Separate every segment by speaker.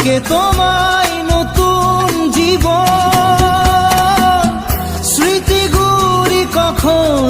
Speaker 1: ডাকে তোমায় নতুন জীবন। স্মৃতিগুলি কখনো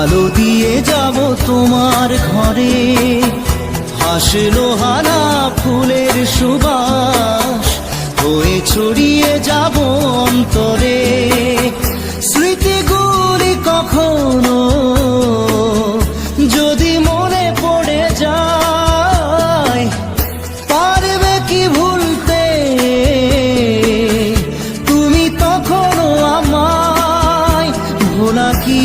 Speaker 1: আলো দিয়ে যাব তোমার ঘরে। হাসলো হানা ফুলের সুবাস হয়ে ছড়িয়ে যাব অন্তরে। স্মৃতিগুলি কখনো যদি মনে পড়ে যায়, পারবে কি ভুলতে? তুমি তখনও আমায় ভোলা কি?